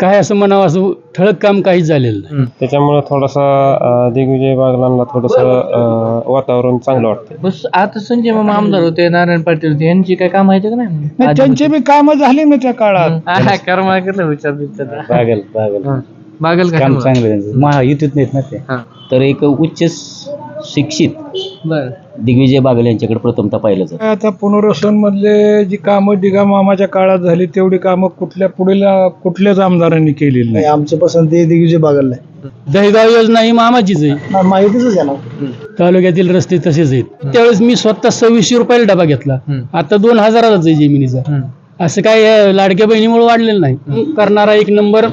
काय असं म्हणावं असं ठळक काम काहीच झालेलं नाही. त्याच्यामुळे थोडासा अं, दिग्विजय बागलांना थोडंसं वातावरण चांगलं वाटतं बस आता संजय मामा आमदार होते नारायण पाटील होते यांची काय काम माहिती का नाही? त्यांचे बी कामं झाली ना त्या काळात. कर्मा केलं विचार बिचार. बागल बागल. हं. बागल का काम चांगलं त्यांचं महायुतीत नाहीत ना ते. हा. तर एक उच्च शिक्षित बर. दिग्विजय बागल यांच्याकडे प्रथमतः पाहिलं जातं. आता पुनर्वसन मधले जी कामं दिगा मामाच्या काळात झाली तेवढी कामं कुठल्या पुढील कुठल्याच आमदारांनी केलेली नाही. आमची पसंती दिग्विजय बागल दहीगाव योजना ही मामाचीच आहे. माहितीच आहे ना. तालुक्यातील रस्ते तसेच आहेत. त्यावेळेस मी स्वतः सव्वीसशे रुपयाला डबा घेतला. हम्म. आता दोन हजारालाच आहे जमिनीचा. हं. असं काय अं, लाडक्या बहिणीमुळे वाढलेलं नाही. करणारा एक नंबर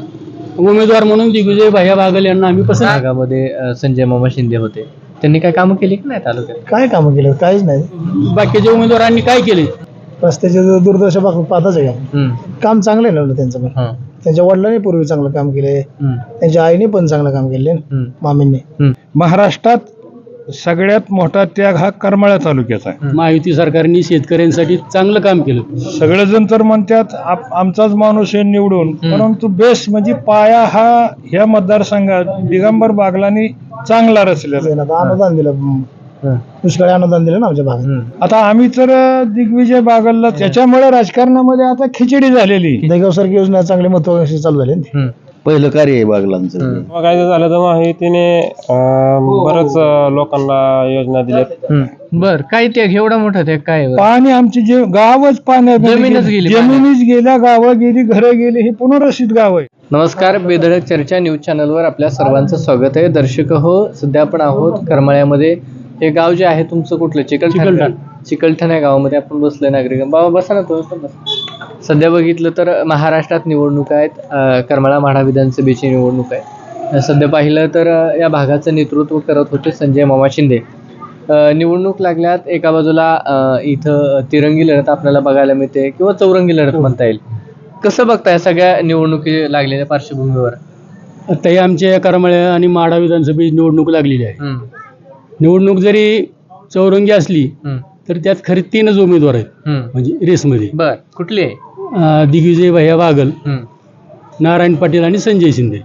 उमेदवार म्हणून दिग्विजय भैया बागल यांना आम्ही पसंत भागामध्ये संजय मामा शिंदे होते. त्यांनी काय कामं केली की नाही तालुक्यात? काय कामं केलं? काहीच नाही. बाकीच्या उमेदवारांनी काय केले? रस्त्याचे जो दुर्दशा पाहताच आहे का? हं. काम चांगलं आहे ना त्यांचं पण. हं. त्यांच्या वडिलांनी पूर्वी चांगलं काम केले हं. त्यांच्या आईने पण चांगलं काम केले हं. मामींनी. महाराष्ट्रात सगळ्यात मोठा त्याग हा करमाळा तालुक्याचा आहे. महायुती सरकारने शेतकऱ्यांसाठी चांगलं काम केलं. सगळेजण तर म्हणतात आप- आमचाच माणूस आहे निवडून. परंतु बेस म्हणजे पाया हा ह्या मतदारसंघात दिगंबर बागलांनी चांगला रचलेला आहे. अनुदान दिलं हं. दुष्काळी अनुदान दिलं ना आमच्या भागात. हं. आता आम्ही तर दिग्विजय बागलला त्याच्यामुळे राजकारणामध्ये आता खिचडी झालेली देगाव सारखी योजना चांगली महत्वाकांक्षी चालू झाली ना ती. हं. पहिलं कार्य आहे बागलांचं हं. बघायचं झालं तर माहितीने अं, बरंच अं, लोकांना योजना दिल्यात हं. बर काय त्याग एवढा मोठा त्याग काय आहे बरं? पाणी आमचे जे गावच पाण्यात जमीनच गेली जमिनीच गेल्या गावं गेली घरं गेली हे पुनर्रसित गाव आहे नमस्कार बेधडक चर्चा न्यूज चॅनलवर आपल्या सर्वांचं स्वागत आहे दर्शक हो सध्या आपण आहोत करमाळ्यामध्ये हे गाव जे आहे तुमचं कुठलं चिकलठाण. चिकलठाण या गावामध्ये आपण बसलोय नागरिक बाबा बसा ना तुम्ही पण बसा. सध्या बघितलं तर महाराष्ट्रात निवडणूक आहेत करमाळा माढा विधानसभेची निवडणूक आहे. सध्या पाहिलं तर या भागाचं नेतृत्व करत होते संजय मामा शिंदे. निवडणूक लागल्यात एका बाजूला इथं तिरंगी लढत आपल्याला बघायला मिळते किंवा चौरंगी लढत म्हणता येईल. कसं बघताय सगळ्या निवडणुकी लागलेल्या पार्श्वभूमीवर? आता हे आमच्या करमाळ्या आणि माढा विधानसभेची निवडणूक लागलेली आहे. निवडणूक जरी चौरंगी असली तर त्यात खरे तीनच उमेदवार आहेत. म्हणजे रेसमध्ये. बर. कुठली? आहे अं, दिग्विजय भैया हम्म. नारायण पाटील आणि संजय शिंदे.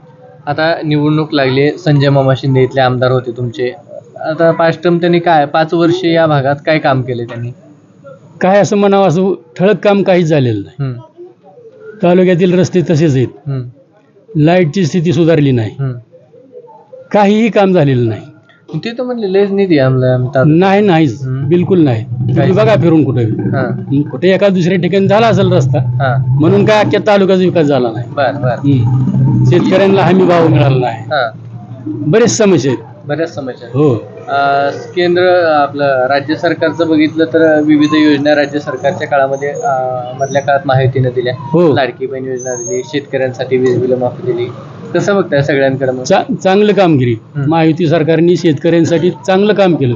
आता निवडणूक लागली. संजय मामा शिंदे इथले आमदार होते तुमचे. आता पाच टर्म त्यांनी काय पाच वर्ष या भागात काय काम केले त्यांनी? काय असं म्हणावं असं ठळक काम काहीच झालेलं नाही. तालुक्यातील रस्ते तसेच आहेत. हम्म, लाईटची स्थिती सुधारली नाही. हम्म. काहीही काम झालेलं नाही. ते तर म्हणले लयच निधी आमला आमचा नाही नाहीच. हम्म. बिलकुल नाही. तुम्ही बघा फिरून कुठे. हा. कुठे एका दुसऱ्या ठिकाणी झाला असेल रस्ता हा. म्हणून काय अख्ख्या तालुक्याचा विकास झाला नाही. बर बर. हम्म. शेतकऱ्यांना हमी भाव मिळाला नाही. हा. बरेच समस्या आहेत. बऱ्याच समस्या आहेत. हो. अं, केंद्र आपलं राज्य सरकारचं बघितलं तर विविध योजना राज्य सरकारच्या काळामध्ये अं, मधल्या काळात माहितीनं दिल्या. हो. लाडकी बहीण योजना दिली शेतकऱ्यांसाठी वीज बिल माफी दिली. कसं बघताय सगळ्यांकडे मग? चा- चांगलं कामगिरी. महायुती सरकारने शेतकऱ्यांसाठी चांगलं काम केलं.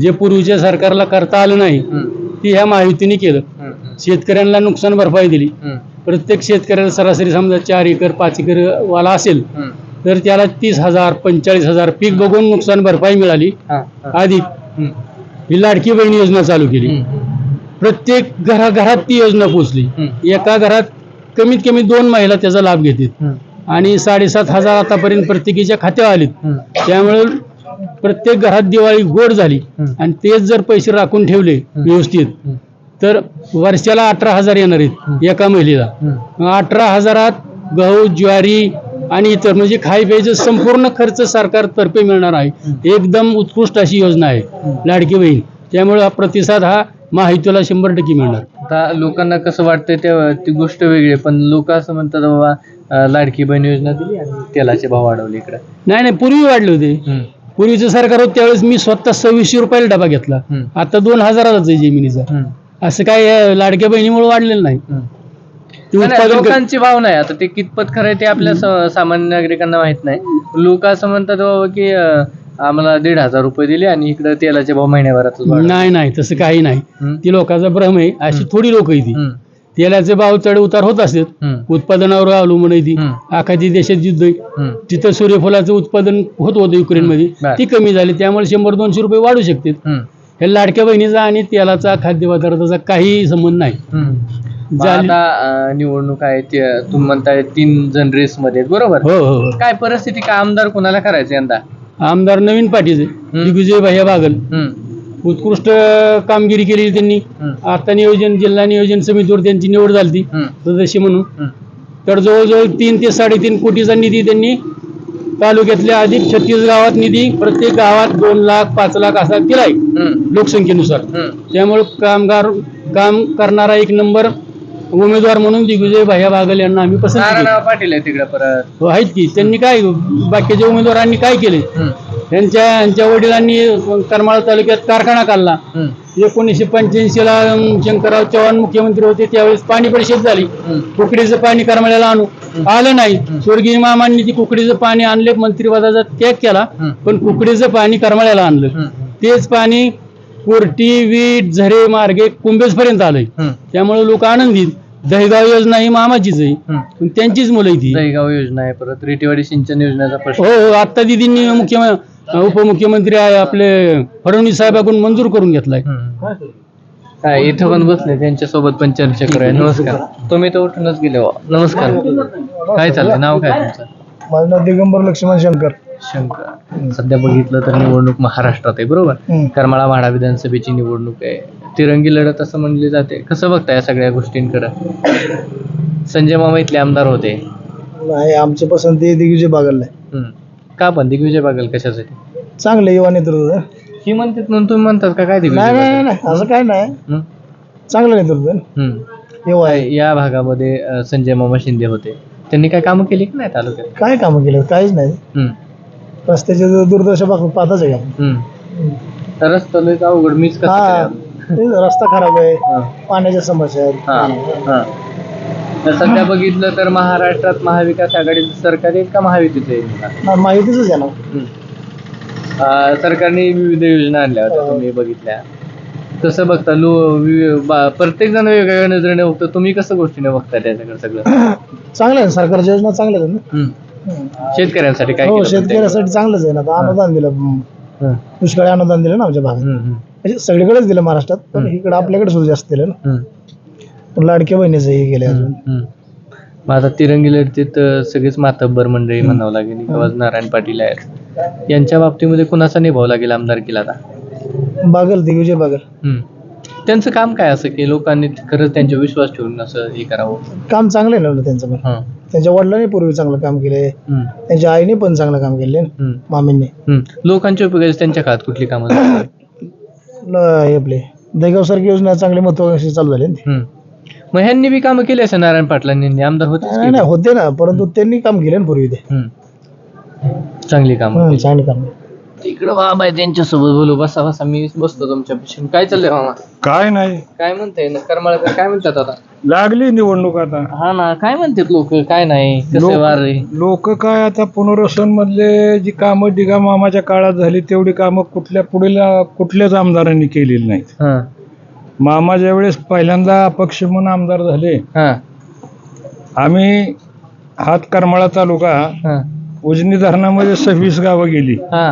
जे पूर्वीच्या सरकारला करता आलं नाही ते ह्या महायुतीने केलं. शेतकऱ्यांना नुकसान भरपाई दिली. प्रत्येक शेतकऱ्याला सरासरी समजा चार एकर पाच एकर वाला असेल. तर त्याला तीस हजार पंचेचाळीस हजार पीक बघून नुकसान भरपाई मिळाली. हा, हा. अधिक ही लाडकी बहीण योजना चालू केली. प्रत्येक घराघरात ती योजना पोहोचली. एका घरात कमीत कमी दोन महिला त्याचा लाभ हम्म, आणि साडेसात हजार आतापर्यंत प्रत्येकीच्या खात्यावर आलेत. त्यामुळे प्रत्येक घरात दिवाळी गोड झाली. आणि तेच जर पैसे राखून ठेवले व्यवस्थित तर वर्षाला अठरा हजार येणार आहेत एका महिलेला. अठरा हजारात गहू ज्वारी आणि इतर म्हणजे खाई प्यायचं संपूर्ण खर्च सरकारतर्फे मिळणार आहे. एकदम उत्कृष्ट अशी योजना आहे. लाडकी बहीण. त्यामुळे हा प्रतिसाद हा महायुतीला शंभर टक्के मिळणार. आता लोकांना कसं वाटतंय ते ती गोष्ट वेगळी. पण लोक असं म्हणतात बाबा अं, लाडकी बहीण योजना दिली आणि तेलाचे भाव वाढवले इकडे. नाही नाही पूर्वी वाढले होते. पूर्वीचं सरकार होतं त्यावेळेस मी स्वतः सव्वीसशे रुपयाला डबा घेतला. हम्म. आता दोन हजारालाच आहे जमिनीचा. असं काय अं, लाडक्या बहिणीमुळे वाढलेलं नाही. ते उत्पादन कर- लोकांची भावना आहे. आता ते कितपत खरं आहे ते आपल्या स- सामान्य नागरिकांना माहीत नाही. लोक असं म्हणतात बाबा की अं, आम्हाला दीड हजार रुपये दिले आणि इकडे तेलाचे भाव महिन्याभरात नाही नाही तसं काही नाही. ती लोकांचा भ्रम आहे. अशी थोडी लोक आहे ती. तेलाचे भाव चढ उतार होत असतात उत्पादनावर अवलंबून ती. आखाती देशात युद्ध तिथं सूर्यफुलाचं उत्पादन होत होतं युक्रेनमध्ये. ती कमी झाली त्यामुळे शंभर दोनशे रुपये वाढू शकतात. हे लाडक्या बहिणीचा आणि तेलाचा खाद्यपदार्थाचा काही संबंध नाही. आता निवडणूक आहे तुम्ही म्हणताय तीन जण रेस मध्ये बरोबर? हो हो काय परिस्थिती काय आमदार कोणाला करायचं यंदा? आमदार नवीन पाटील दिग्विजय भैया बागल. उत्कृष्ट कामगिरी केली त्यांनी. आता नियोजन जिल्हा नियोजन समितीवर त्यांची निवड झाली सदस्य म्हणून. तर जवळजवळ तीन ते साडेतीन कोटीचा निधी त्यांनी तालुक्यातल्या अधिक छत्तीस गावात निधी प्रत्येक गावात दोन लाख पाच लाख असा दिलाय हम्म, लोकसंख्येनुसार. त्यामुळे कामगार काम करणारा एक नंबर उमेदवार म्हणून दिग्विजय भैया बागल यांना आम्ही पसंत पाटील आहे तिकडे परत. हो आहेत की. त्यांनी काय बाकीच्या उमेदवारांनी काय केले त्यांच्या यांच्या वडिलांनी करमाळा तालुक्यात कारखाना काढला. एकोणीसशे पंच्याऐंशी ला अं, शंकरराव चव्हाण मुख्यमंत्री होते त्यावेळेस पाणी परिषद झाली. कुकडीचं पाणी करमाळ्याला आणू. आलं नाही. स्वर्गीय मामांनी ती कुकडीचं पाणी आणले मंत्रिपदाचा त्याग केला. पण कुकडीचं पाणी करमाळ्याला आणलं. तेच पाणी कोर्टी वीट झरे मार्गे कुंभेज पर्यंत आलंय त्यामुळे लोक आनंदित. दहेगाव योजना ही मामाचीच आहे. त्यांचीच मुलं ती दहीगाव योजना आहे परत रेटीवाडी सिंचन योजनेचा प्रश्न. हो हो आत्ता दिदींनी मुख्यमंत्री उपमुख्यमंत्री आहे आपले फडणवीस साहेबाकडून मंजूर करून घेतलाय. काय इथं पण बसले त्यांच्यासोबत पण चर्चा करूया. नमस्कार. तुम्ही तर उठूनच गेले बुवा. नमस्कार. काय चाललंय? नाव काय तुमचं? माझं नाव दिगंबर लक्ष्मण शंकर. शंकर. सध्या बघितलं तर निवडणूक महाराष्ट्रात आहे बरोबर? हम्म. करमाळा माढा विधानसभेची निवडणूक आहे. तिरंगी लढत असं म्हणले जाते. कसं बघताय या सगळ्या गोष्टींकडे? संजय मामा इथले आमदार होते. नाही आमची पसंती दिग्विजय बागल आहे हम्म. का पण दिग्विजय बागल कशासाठी चांगलं युवा नेतृत्व. ही म्हणतात म्हणून तुम्ही म्हणतात का काय नाही नाही? नाही असं काय नाही. चांगलं नेतृत्व. हम्म. युवा आहे या भागामध्ये अं, संजय मामा शिंदे होते त्यांनी काय कामं केली की नाही तालुक्यात काय कामं केलं काहीच नाही हम्म. रस्त्याचे दु- दुर्दशा पाहत पाहताच आहे का हम्म. तर रस्ता लयच अवघड मीच कसं हा करेन? ते रस्ता खराब आहे हा. पाण्याच्या समस्या हा, आहेत हा. सध्या बघितलं तर महाराष्ट्रात महाविकास आघाडीचं सरकार आहे का महायुतीचं आहे. ना, माहितीच आहे ना. अं, सरकारने विविध योजना आणल्या होत्या तुम्ही बघितल्या. कसं बघता लो प्रत्येक जण वेगवेगळ्या नजरेने बघतो तुम्ही कसं गोष्टीने बघता त्याच्याकडे सगळं? चांगलं आहे सरकारच्या योजना चांगल्या आहेत ना? हम्म. शेतकऱ्यांसाठी काय हो केलं पण शेतकऱ्यासाठी चांगलंच आहे ना? आता अनुदान दिलं हम्म. हं. दुष्काळी अनुदान दिलं ना आमच्या भागात. म्हणजे सगळीकडेच दिलं महाराष्ट्रात पण इकडे आपल्याकडे सुद्धा जास्त दिलं ना? पण लाडक्या बहिणीचं हे गेले अजून हम्म. मग आता तिरंगी लढतीत अं, सगळीच मातब्बर मंडळी म्हणावं लागेल निकवाज नारायण पाटील आहेत यांच्या बाबतीमध्ये कुणाचा निभाव लागेल आमदारकीला आता बागल दिग्विजय बागल हम्म. त्यांचं काम काय असं की लोकांनी खरंच त्यांच्या विश्वास ठेवून असं हे करावं काम चांगलं आहे ना त्यांचं पण हं. त्यांच्या वडिलांनी पूर्वी चांगलं काम केलंय हम्म. त्यांच्या आईने पण चांगलं काम केले हम्म. मामींनी हम्म. लोकांच्या उपयोगाची त्यांच्या काळात कुठली कामं झाली? ल- हे आपले दहेगाव सारखी योजना चांगली महत्वाकांक्षी चालू झाली ना ती. हम्म. मग ह्यांनी बी कामं केली असं नारायण पाटलांनी? आमदार होते नाही होते ना परंतु त्यांनी काम केले ना पूर्वी ते. चांगली कामं हं, केली. चांगली काम. इकडं बाबा आहे त्यांच्यासोबत बोलू बसा बसा मी बसतो तुमच्या पाशी. काय चाललंय मामा? काय नाही. काय म्हणताय? ना करमाळकर काय म्हणतात आता? लागली निवडणूक आता. हा ना काय म्हणतात लोक? काय नाही कसे लोक- वार रे लोक काय आता पुनर्वसन मधले जी कामं दिगा मामाच्या काळात झाली तेवढी कामं कुठल्या पुढील कुठल्याच आमदारांनी केलेली नाहीत. हा. मामा ज्यावेळेस पहिल्यांदा अपक्ष म्हणून आमदार झाले हा. आम्ही हात करमाळा तालुका हा. उजनी धरणामध्ये सव्वीस गावं गेली. हा.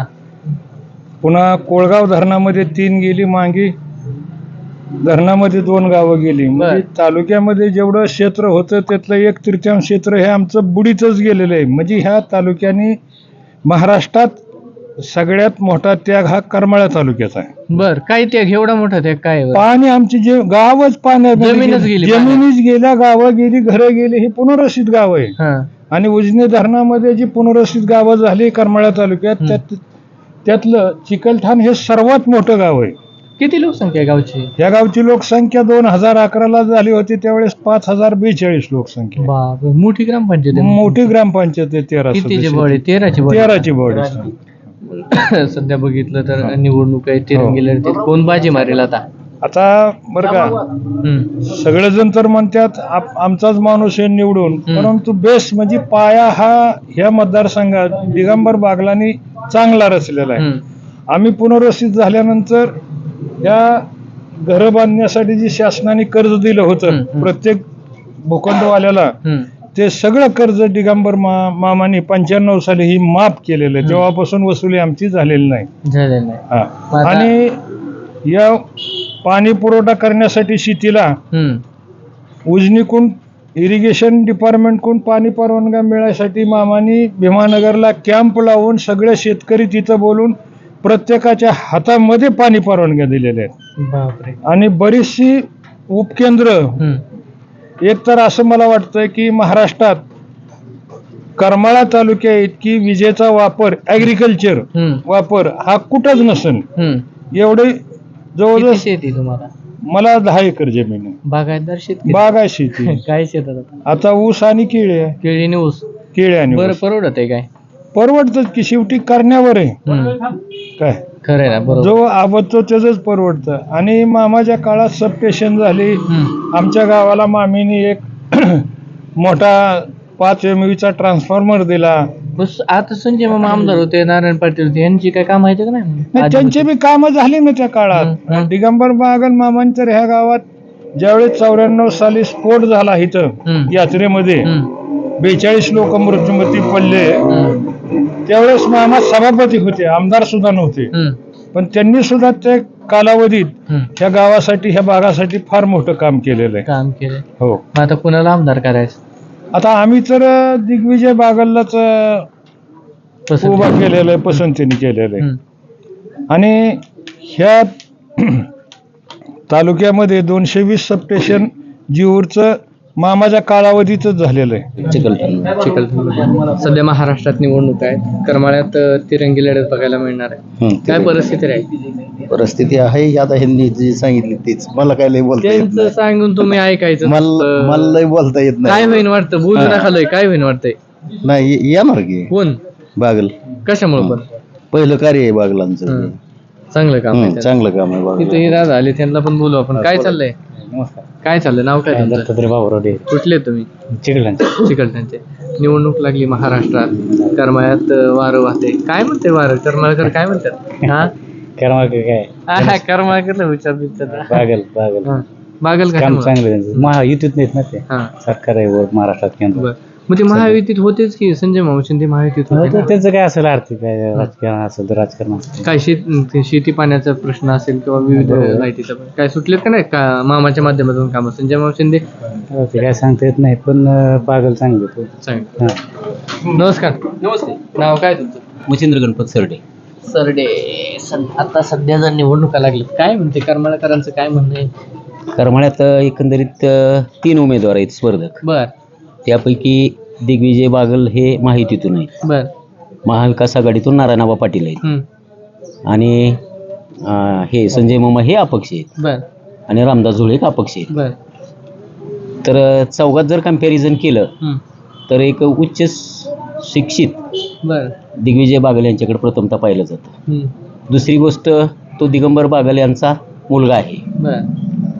पुन्हा कोळगाव धरणामध्ये तीन गेली मांगी धरणामध्ये दोन गावं गेली. म्हणजे तालुक्यामध्ये जेवढं क्षेत्र होतं त्यातलं एक तृतीयांश क्षेत्र हे आमचं बुडीतच गेलेलं आहे. म्हणजे ह्या तालुक्याने महाराष्ट्रात सगळ्यात मोठा त्याग हा करमाळा तालुक्याचा आहे. बर काय ते एवढा मोठा ते काय बरं? पाणी आमची जे गावच पाण्यामध्ये जमीनच गेली. गेली जमिनीच गेल्या गावं गेली घरं गेली ही पुनर्वसित गाव आहे. हा. आणि उजनी धरणामध्ये जी पुनर्वसित गावं झाली करमाळा तालुक्यात त्यात त्यातलं चिकलठाण हे सर्वात मोठं गाव आहे. किती लोकसंख्या आहे गावची? या गावची लोकसंख्या दोन हजार अकराला झाली होती त्यावेळेस पाच हजार बेचाळीस लोकसंख्या बाप मोठी ग्रामपंचायत आहे. मोठी ग्रामपंचायत आहे तेरा कितीचे सदस्य. बॉडी? तेराची बॉडी. तेराची बॉडी सध्या बघितलं तर निवडणूक आहे तिरंगी लढतीत कोण बाजी मारेल आता आता बरं का. सगळेजण तर म्हणतात आमचाच माणूस आहे निवडून परंतु बेस म्हणजे पाया हा ह्या मतदारसंघात दिगंबर बागलांनी चांगला रचलेला आहे. आम्ही पुनर्वसित झाल्यानंतर या घरं बांधण्यासाठी जी शासनाने कर्ज दिलं होतं. प्रत्येक भूखंडवाल्याला. ते सगळं कर्ज दिगंबर मा मामाने पंच्याण्णव साली ही माफ केलेलं आहे तेव्हापासून वसुली आमची झालेली नाही झालेलं हा. आता- आणि या पाणी पुरवठा करण्यासाठी शेतीला हम्म. उजनीकडून इरिगेशन डिपार्टमेंटकडून पाणी परवानग्या मिळायसाठी मामानी भीमानगरला कॅम्प लावून सगळे शेतकरी तिथं बोलून प्रत्येकाच्या हातामध्ये पाणी परवानग्या दिलेल्या आहेत बापरे आणि बरीचशी उपकेंद्र हम्म. एक तर असं मला वाटतंय की महाराष्ट्रात करमाळा तालुक्या इतकी विजेचा वापर ॲग्रिकल्चर हम्म. वापर हा कुठंच नसेल. एवढे जवळजवळ शेती तुम्हाला? मला दहा एकर जमीन आहे. बागायतदार शेतकरी. बाग आहे शेती. काय शेतात आता? आता ऊस आणि केळी आहे. केळीने ऊस. केळी आणि बरं ऊस. परवडत आहे काय? परवडतं की शेवटी करण्यावर आहे. हम्म. काय? खरं आहे ना बरोबर जो आबदतो त्याच परवडतं आणि मामाच्या काळात सबस्टेशन झाली हम्म. आमच्या गावाला मामीने एक मोठा पाच एम चा ट्रान्सफॉर्मर दिला बस आता संजय मामा आमदार होते नारायण पाटील होते यांची काय काम माहिती का नाही नाही, त्यांचे बी कामं झाली ना त्या हम्म, काळात. दिगंबर बागन मामांतर ह्या गावात ज्यावेळेस चौऱ्याण्णव साली स्फोट झाला इथं हम्म. यात्रेमध्ये हम्म. बेचाळीस लोक मृत्युमती पडले हम्म. त्यावेळेस मामा सभापती होते आमदार सुद्धा नव्हते. पण त्यांनी सुद्धा त्या कालावधीत. ह्या गावासाठी ह्या भागासाठी फार मोठं काम केलेलं आहे काम केलंय हो मग आता कुणाला आमदार करायचं आता आम्ही तर दिग्विजय बागललाच पसंत उभा केलं. केलेलं आहे पसंतीने केलेलं आहे हम्म. आणि ह्या तालुक्यामध्ये दोनशे वीस सबस्टेशन जीवूरचं मामाच्या कालावधीतच झालेलं आहे. चिकलठाण. सध्या महाराष्ट्रात निवडणूक आहेत. करमाळ्यात तिरंगी लढत बघायला मिळणार आहे. काय ते- परिस्थिती राहील? परिस्थिती आहे आता ह्यांनी जी सांगितली तीच. मला काय लय बोलता सांगून तुम्ही ऐकायचं मला लय बोलता येत काय नाही होईन वाटतं? बोलू नका लय. काय होईन वाटतंय? नाही ये- की. कोण? बागल. कशामुळे पण? पहिलं कार्य आहे बागलांचं. हं. चांगलं काम. चांगलं काम आहे तिथे ही राज आले त्यांना पण बोलू आपण. काय चाललंय? काय चाललंय? नाव काय तुमचं? दत्तात्रय बाबुराव कुठले तुम्ही? चिकलठाण चिकलठाणचे निवडणूक लागली महाराष्ट्रात. करमाळ्यात अ, वारं वाहते. काय म्हणते वारं? करमाळकर काय म्हणतात? हा? क्रमांक काय? हा, करमाळकर विचार विचार बागल बागल. बागल काम? चांगलं त्यांचं. महायुतीत नाहीत ना ते. हा. सरकार आहे वर महाराष्ट्रात केंद्र. बर. मग ते महायुतीत होतेच की संजय मामा शिंदे महायुतीत होते ना? त्याचं काय असेल आर्थिक काय राजकारण असेल तर राजकारण असेल. काय शेत शेती पाण्याचा प्रश्न असेल किंवा विविध बरोबर. लाईटीचा पण. काय सुटलेत का नाही? का मामाच्या माध्यमातून काम? संजय मामा शिंदे हो, ते काय सांगता येत नाही पण अं, बागल चांगलं तो. सांग हा. नमस्कार. नमस्ते. नाव काय तुमचं? मच्छिंद्र गणपत सरडे. सरडे. आता सध्या जर निवडणुका लागल्यात काय म्हणते? करमाळकरांचं काय म्हणणं आहे? करमाळ्यात एकंदरीत तीन उमेदवार आहेत स्पर्धक. बर. त्यापैकी दिग्विजय बागल हे माहितीतून आहेत. बर. महाविकास आघाडीतून नारायणबा पाटील आहेत. हम्म, आणि अं, हे संजय मामा हे अपक्ष आहेत. बर. आणि रामदास झुळे एक अपक्ष आहेत. बर. तर अं, चौघात जर कंपॅरिझन केलं हम्म, तर एक उच्च शिक्षित बर. दिग्विजय बागल यांच्याकडे प्रथमतः पाहिलं जातं. हम्म, दुसरी गोष्ट तो दिगंबर बागल यांचा मुलगा आहे. बर.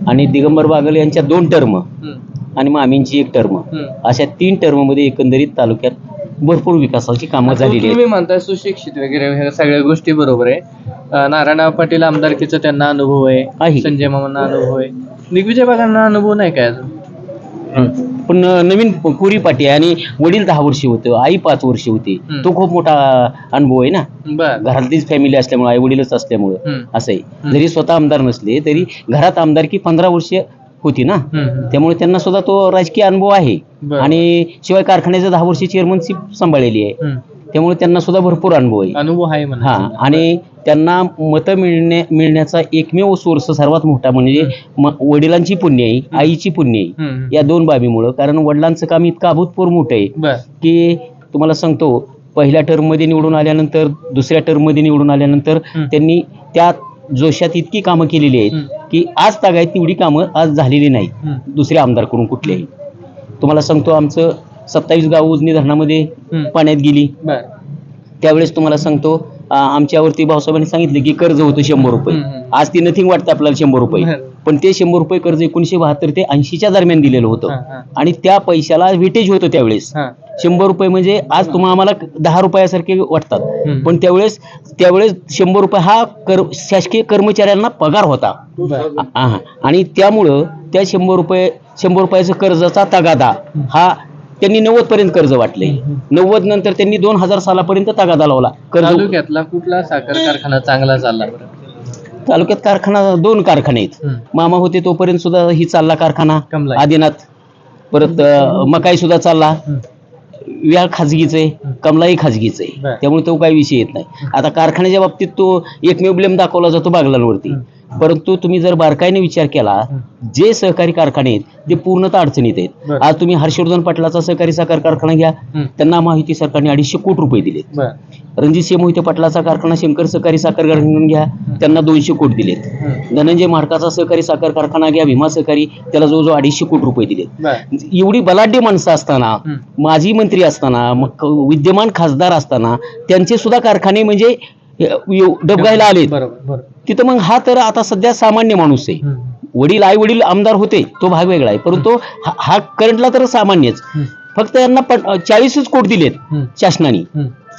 आणि दिगंबर बागल यांच्या दोन टर्म हम्म, आणि मामींची एक टर्म. अशा तीन टर्ममध्ये एकंदरीत तालुक्यात भरपूर विकासाची कामं झालेली आहेत. तुम्ही म्हणताय सुशिक्षित वगैरे ह्या सगळ्या गोष्टी बरोबर आहे. अं, नारायणराव पाटील आमदारकीचा त्यांना अनुभव आहे. संजय मामांना अनुभव आहे. दिग्विजय बागांना अनुभव नाही काय अजून? पण नवीन पुरी पाटी आणि वडील दहा वर्षे होते आई पाच वर्षे होते. तो खूप मोठा अनुभव आहे ना? घरातलीच फॅमिली असल्यामुळे आई वडीलच असल्यामुळं. असं आहे. जरी स्वतः आमदार नसले तरी घरात आमदारकी पंधरा वर्ष होती ना. त्यामुळे त्यांना सुद्धा तो राजकीय अनुभव आहे. आणि शिवाय कारखान्याचं दहा वर्षी चेअरमनशिप सांभाळलेली आहे. त्यामुळे त्यांना सुद्धा भरपूर अनुभव आहे अनुभव आहे हा आणि त्यांना मतं मिळण्या मिळण्याचा एकमेव सोर्स सर्वात मोठा म्हणजे वडिलांची पुण्य आहे आईची पुण्य आहे. या दोन बाबीमुळं कारण वडिलांचं काम इतकं अभूतपूर्व मोठं आहे की तुम्हाला सांगतो पहिल्या टर्ममध्ये निवडून आल्यानंतर दुसऱ्या टर्ममध्ये निवडून आल्यानंतर. त्यांनी त्या जोशात इतकी कामं केलेली आहेत. की आज तागायत तेवढी कामं आज झालेली नाहीत. दुसऱ्या आमदारकडून कुठल्याही तुम्हाला सांगतो आमचं सत्तावीस गाव उजनी धरणामध्ये. पाण्यात गेली त्यावेळेस तुम्हाला सांगतो आमच्यावरती भाऊसाहेबांनी सांगितलं की कर्ज होतं शंभर रुपये. आज ती नथिंग वाटतं आपल्याला शंभर रुपये. पण ते शंभर रुपये कर्ज एकोणीशे बहात्तर ते ऐंशीच्या दरम्यान दिलेलं होतं. आणि त्या पैशाला वेटेज होतं त्यावेळेस. शंभर रुपये म्हणजे आज तुम्हाला आम्हाला दहा रुपयासारखे वाटतात. पण त्यावेळेस त्यावेळेस शंभर रुपये हा कर शासकीय कर्मचाऱ्यांना पगार होता. आणि त्यामुळं त्या शंभर रुपये शंभर रुपयाचा कर्जाचा तगादा हा त्यांनी नव्वद पर्यंत कर्ज वाटले. नव्वद नंतर त्यांनी दोन हजार सालापर्यंत तगादा लावला. कर्ज तालुक्यातला कुठला साखर कारखाना चांगला चालला तालुक्यात कारखाना दोन कारखाने आहेत. मामा होते तोपर्यंत सुद्धा ही चालला कारखाना. आदिनाथ. परत मकाई सुद्धा चालला. व्याळ खाजगीच आहे. कमलाही खाजगीच आहे. त्यामुळे तो काही विषय येत नाही. आता कारखान्याच्या बाबतीत तो एकमेव ब्लेम दाखवला जातो बागलांवरती. परंतु तुम्ही जर बारकाईने विचार केला जे सहकारी कारखाने आहेत ते पूर्णतः अडचणीत आहेत. आज तुम्ही हर्षवर्धन पाटलाचा सहकारी साखर कारखाना घ्या. त्यांना माहिती सरकारने अडीचशे कोटी रुपये दिलेत. बर. रणजित सिंह मोहिते पाटलाचा कारखाना शंकर सहकारी साखर कारखाना घ्या. त्यांना दोनशे कोटी दिलेत. धनंजय माडकाचा सहकारी साखर कारखाना घ्या भीमा सहकारी त्याला जवळजवळ अडीचशे कोटी रुपये दिलेत. एवढी बलाढ्य माणसं असताना. माजी मंत्री असताना मग विद्यमान खासदार असताना त्यांचे सुद्धा कारखाने म्हणजे डबगायला बरोबर तिथं मग हा तर आता सध्या सामान्य माणूस आहे. वडील आई वडील आमदार होते तो भाग वेगळा आहे. परंतु हा- करंटला तर सामान्यच. फक्त यांना चाळीसच कोट दिलेत. शासनाने.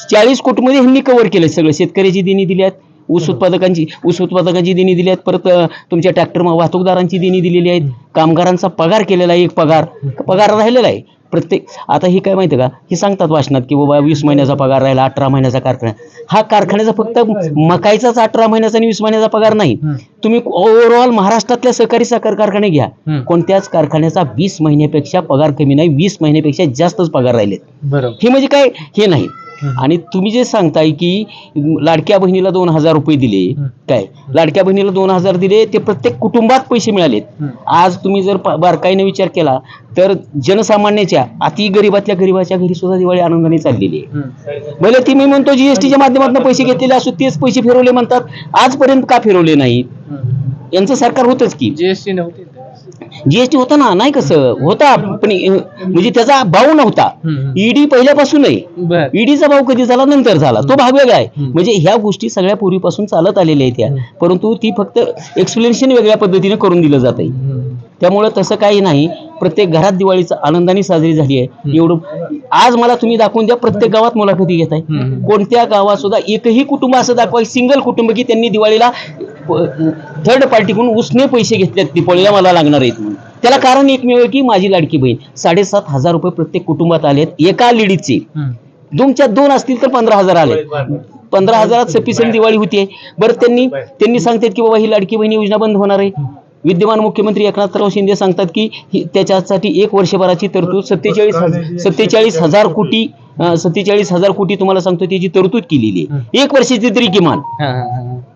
चाळीस कोटीमध्ये ह्यांनी कव्हर केलं सगळं. शेतकऱ्याची देणी दिली आहेत ऊस उत्पादकांची ऊस उत्पादकांची देणी दिली आहेत परत तुमच्या ट्रॅक्टर वाहतूकदारांची देणी दिलेली आहेत. कामगारांचा पगार केलेला आहे एक पगार. पगार राहिलेला आहे. प्रत्येक आता ही काय माहिती का? हे सांगतात वाचनात की बाबा वीस महिन्याचा पगार राहिला अठरा महिन्याचा कारखाना. हा कारखान्याचा फक्त मकाईचाच अठरा महिन्याचा आणि वीस महिन्याचा पगार नाही. तुम्ही ओव्हरऑल महाराष्ट्रातल्या सहकारी साखर कारखाने घ्या. कोणत्याच कारखान्याचा वीस महिन्यापेक्षा पगार कमी नाही वीस महिन्यापेक्षा जास्तच पगार राहिलेत. हे म्हणजे काय? हे नाही. आणि तुम्ही जे सांगताय की लाडक्या बहिणीला दोन हजार रुपये दिले. काय? लाडक्या बहिणीला दोन हजार दिले ते प्रत्येक कुटुंबात पैसे मिळालेत. आज तुम्ही जर बारकाईने विचार केला तर जनसामान्याच्या अति गरीबातल्या गरीबाच्या घरी सुद्धा दिवाळी आनंदाने चाललेली आहे. भले ती मी म्हणतो जीएसटीच्या माध्यमातून पैसे घेतलेले असू तेच पैसे फिरवले म्हणतात. आजपर्यंत का फिरवले नाहीत? हं. यांचं सरकार होतच की. जीएसटी नव्हती. जीएसटी होता ना नाही कसं? होता पण म्हणजे त्याचा भाव नव्हता. ईडी पहिल्यापासून आहे बर. ईडीचा भाव कधी झाला नंतर झाला. तो भाग वेगळा आहे. म्हणजे ह्या गोष्टी सगळ्या पूर्वीपासून चालत आलेल्या आहेत. त्या परंतु ती फक्त एक्सप्लेनेशन वेगळ्या पद्धतीने करून दिलं जात आहे. त्यामुळं तसं काही नाही. प्रत्येक घरात दिवाळीचं आनंदाने साजरी झाली आहे. एवढं आज मला तुम्ही दाखवून द्या प्रत्येक गावात मुलाखती घेत आहे. कोणत्या गावात सुद्धा एकही कुटुंब असं दाखवा सिंगल कुटुंब की त्यांनी दिवाळीला थर्ड पार्टीकडून उसने पैसे घेतलेत दिवाळीला मला लागणार आहेत म्हणून. त्याला कारण एकमेव आहे की माझी लाडकी बहीण. साडेसात हजार रुपये प्रत्येक कुटुंबात आलेत एका लेडीजचे. दोनच्या दोन असतील तर पंधरा हजार आले पंधरा हजारात सफिशियंट दिवाळी होतीये. बरं त्यांनी त्यांनी सांगतात की बाबा ही लाडकी बहिणी योजना बंद होणार आहे. विद्यमान मुख्यमंत्री एकनाथराव शिंदे सांगतात की त्याच्यासाठी एक वर्षभराची तरतूद सत्तेचाळीस सत्तेचाळीस हजार कोटी सत्तेचाळीस हजार कोटी तुम्हाला सांगतो त्याची तरतूद केलेली आहे. एक वर्षाची तरी किमान.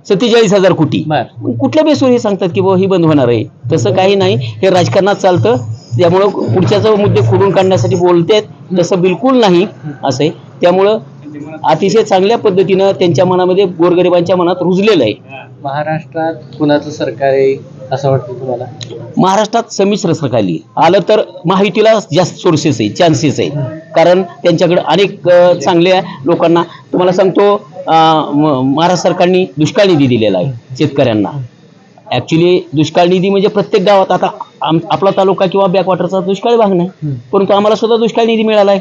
सत्तेचाळीस हजार कोटी. कुठल्या बेसवर हे सांगतात की बाबा ही बंद होणार आहे? तसं काही नाही. हे राजकारणात चालतं. त्यामुळं पुढच्याच मुद्दे खोडून काढण्यासाठी बोलतेत तसं बिलकुल नाही. असं आहे. त्यामुळं अतिशय चांगल्या पद्धतीनं त्यांच्या मनामध्ये गोरगरिबांच्या मनात रुजलेलं आहे. महाराष्ट्रात कुणाचं सरकार आहे असं वाटतं तुम्हाला? महाराष्ट्रात संमिश्र सरकार आलं. तर महायुतीला जास्त सोर्सेस आहे चान्सेस आहे. कारण त्यांच्याकडे अनेक अ, चांगल्या लोकांना तुम्हाला सांगतो अ, म- महाराष्ट्र सरकारने दुष्काळ निधी दिलेला आहे शेतकऱ्यांना. ऍक्च्युली दुष्काळ निधी म्हणजे प्रत्येक गावात आता आम- आपला तालुका किंवा बॅकवॉटरचा दुष्काळी भाग नाही. परंतु आम्हाला सुद्धा दुष्काळ निधी मिळाला आहे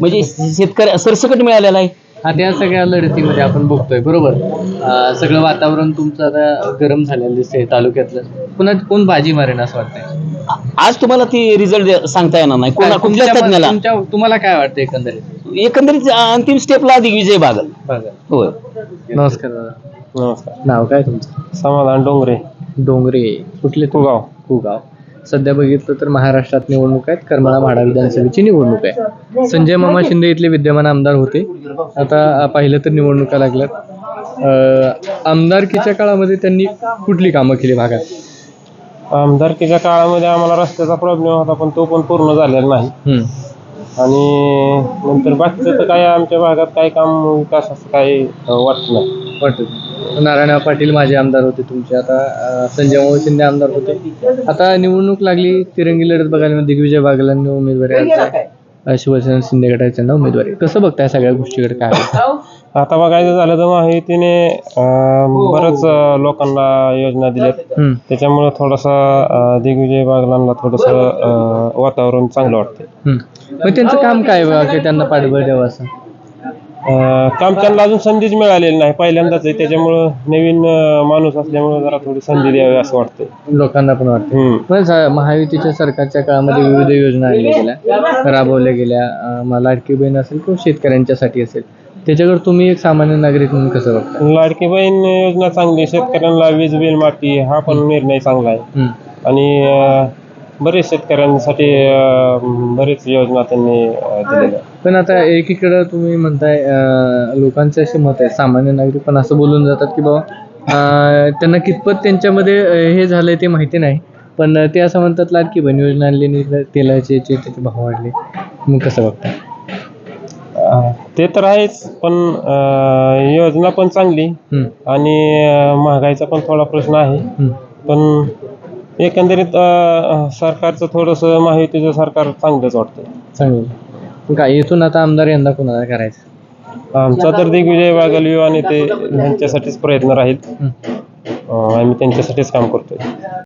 म्हणजे शेतकरी सरसकट मिळालेला आहे. आता या सगळ्या लढतीमध्ये आपण बघतोय बरोबर? अं, सगळं वातावरण तुमचं आता गरम झालेलं दिसतंय तालुक्यातलं. पुन्हा कोण बाजी मारेन असं वाटतंय? आज तुम्हाला ती रिझल्ट सांगता येणार नाही. कोणा तुमच्या- तज्ञाला तुमच्या तुम्हाला काय वाटतं एकंदरीत? एकंदरीत अंतिम स्टेपला दिग्विजय बागल. बघा होय. नमस्कार दादा. नमस्कार. नाव काय तुमचं? समाधान डोंगरे. डोंगरे. कुठले कुगाव. कुगाव. सध्या बघितलं तर महाराष्ट्रात निवडणूक आहेत करमाळा म्हाडा विधानसभेची निवडणूक आहे. संजय मामा शिंदे इथले विद्यमान आमदार होते. आता पाहिलं तर निवडणुका लागल्यात. आमदारकीच्या काळामध्ये त्यांनी कुठली कामं केली भागात? आमदारकीच्या काळामध्ये आम्हाला रस्त्याचा प्रॉब्लेम होता पण तो पण पूर्ण झालेला नाही. आणि नंतर बाकीचं तर काय आमच्या भागात काय काम विकास असं काही वाटत नाही. वाटत नारायण पाटील माझे आमदार होते तुमचे. आता संजय मामा शिंदे आमदार होते. आता निवडणूक लागली तिरंगी लढत बघायला. दिग्विजय बागलांनी उमेदवारी शिवसेना शिंदे गटाचे त्यांना उमेदवारी. कसं बघताय सगळ्या गोष्टीकडे काय आता बघायचं झालं तर माहितीने अं, बरंच अं, लोकांना योजना दिल्यात. त्याच्यामुळं थोडंसं दिग्विजय बागलांना थोडंसं वातावरण चांगलं वाटतं. मग त्यांचं काम काय त्यांना पाठबळ द्यावं असं? अं, काम त्यांना अजून संधीच मिळालेली नाही. पहिल्यांदाच आहे. त्याच्यामुळं नवीन अं, माणूस असल्यामुळं जरा थोडी संधी द्यावी असं वाटतंय. लोकांना पण वाटतं हम्म. पण सा- महायुतीच्या सरकारच्या काळामध्ये विविध योजना आणल्या गेल्या. राबवल्या गेल्या. अं, मग लाडकी बहीण असेल किंवा शेतकऱ्यांच्यासाठी असेल. त्याच्याकडे तुम्ही एक सामान्य नागरिक म्हणून कसं बघता? लाडकी बहीण योजना चांगली आहे. शेतकऱ्यांना वीज बिल माफी हा पण निर्णय चांगला आहे. हम्म. आणि अं, बरेच शेतकऱ्यांसाठी अं, बरेच योजना त्यांनी अं, दिलेल्या आहेत. पण आता एकीकडं तुम्ही म्हणताय लोकांचे असे मत आहे सामान्य नागरिक पण असं बोलून जातात की बाबा अं, त्यांना कितपत त्यांच्यामध्ये हे झालंय ते माहिती नाही. पण ते असं म्हणतात लाडकी बहीण योजना आणली तेलाचे याचे त्याचे भाव वाढले. मग कसं बघताय अं, ते तर आहेच पण अं, योजना पण चांगली आणि महागाईचा पण थोडा प्रश्न आहे. पण एकंदरीत सरकारचं थोडंसं माहितीचं सरकार चांगलंच वाटतं चांगलं. काय इथून आता आमदार यंदा कोणाला करायचं? आमचा तर दिग्विजय वाघाली आणि ते यांच्यासाठीच प्रयत्न राहील. अं, आम्ही त्यांच्यासाठीच काम करतोय.